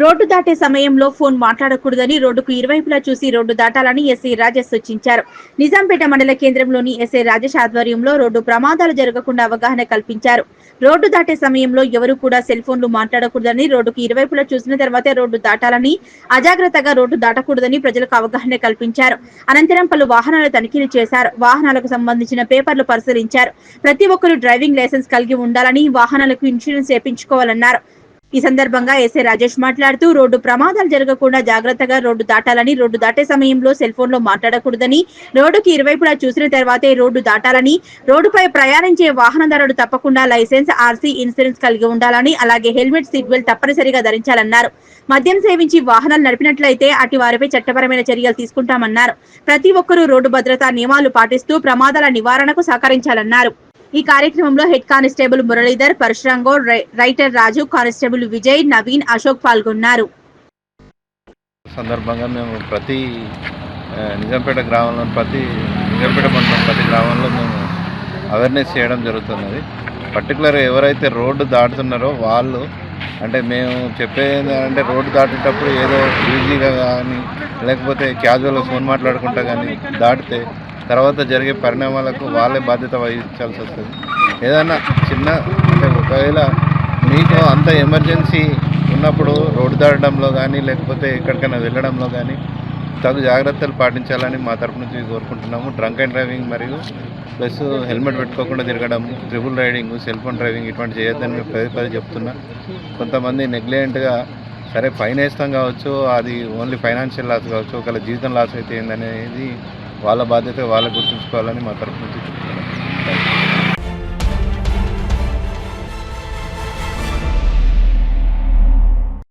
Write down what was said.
Road దాటే సమయంలో phone మాట్లాడకూడదని రోడ్డుకు ఇరువైపులా చూసి రోడ్డు దాటాలని ఎస్ఐ రాజేష్ సూచించారు. నిజాంపేట మండల కేంద్రంలోని ఎస్ఐ రాజేష్ ఆధ్వర్యంలో రోడ్డు ప్రమాదాలు జరగకుండా అవగాహన కల్పించారు. రోడ్డు దాటే సమయంలో ఎవరు కూడా సెల్ ఫోన్లు మాట్లాడకూడదని రోడ్డుకు ఇరువైపులా చూసిన తర్వాతే రోడ్డు దాటాలని అజాగ్రత్తగా రోడ్డు దాటకూడదని ప్రజలకు అవగాహన కల్పించారు. అనంతరం పలు వాహనాల తనిఖీలు చేశారు. వాహనాలకు సంబంధించిన పేపర్లు పరిశీలించారు. ప్రతి ఒక్కరూ డ్రైవింగ్ లైసెన్స్ కలిగి ఉండాలని వాహనాలకు ఇన్సూరెన్స్ చేపించుకోవాలన్నారు ఈ సందర్భంగా ఎస్ఏ రాజేష్ మాట్లాడుతూ రోడ్డు ప్రమాదాలు జరగకుండా జాగ్రత్తగా రోడ్డు దాటాలని రోడ్డు దాటే సమయంలో సెల్ ఫోన్లో మాట్లాడకూడదని రోడ్డుకి ఇరువైపులా చూసిన తర్వాతే రోడ్డు దాటాలని రోడ్డుపై ప్రయాణించే వాహనదారుడు తప్పకుండా లైసెన్స్ ఆర్సీ ఇన్సూరెన్స్ కలిగి ఉండాలని అలాగే హెల్మెట్ సీట్ బెల్ట్ తప్పనిసరిగా ధరించాలన్నారు. మద్యం సేవించి వాహనాలు నడిపినట్లయితే అటు వారిపై చట్టపరమైన చర్యలు తీసుకుంటామన్నారు. ప్రతి ఒక్కరూ రోడ్డు భద్రతా నియమాలు పాటిస్తూ ప్రమాదాల నివారణకు సహకరించాలన్నారు. ఈ కార్యక్రమంలో హెడ్ కానిస్టేబుల్ మురళీధర్ పరశురాం గౌడ్ రై- రైటర్ రాజు కానిస్టేబుల్ విజయ్ నవీన్ అశోక్ పాల్గొన్నారు. సందర్భంగా మేము ప్రతి నిజాంపేట గ్రామంలో ప్రతి నిజాంపేట మండలం ప్రతి గ్రామంలో మేము అవేర్నెస్ చేయడం జరుగుతున్నది. పర్టికులర్ ఎవరైతే రోడ్డు దాటుతున్నారో వాళ్ళు అంటే మేము చెప్పేది అంటే రోడ్డు దాటేటప్పుడు ఏదో ఈజీగా కానీ లేకపోతే క్యాజువల్గా ఫోన్ మాట్లాడుకుంటా కానీ దాటితే తర్వాత జరిగే పరిణామాలకు వాళ్ళే బాధ్యత వహించాల్సి వస్తుంది. ఏదైనా చిన్న అంటే ఒకవేళ మీకు అంత ఎమర్జెన్సీ ఉన్నప్పుడు రోడ్డు దాటడంలో కానీ లేకపోతే ఎక్కడికైనా వెళ్ళడంలో కానీ తగు జాగ్రత్తలు పాటించాలని మా తరపు నుంచి కోరుకుంటున్నాము. డ్రంక్ అండ్ డ్రైవింగ్ మరియు ప్లస్ హెల్మెట్ పెట్టుకోకుండా తిరగడం triple riding cell phone driving ఇటువంటి చేయొద్దని మేము పదే పదే చెప్తున్నా. కొంతమంది నెగ్లిజెంట్గా సరే ఫైన్ వేస్తాం కావచ్చు అది ఓన్లీ ఫైనాన్షియల్ లాస్ కావచ్చు ఒకవేళ జీవితం లాస్ అయితే ఏందనేది వాళ్ళ బాధ్యత వాళ్ళే గుర్తుంచుకోవాలని మా తరఫు నుంచి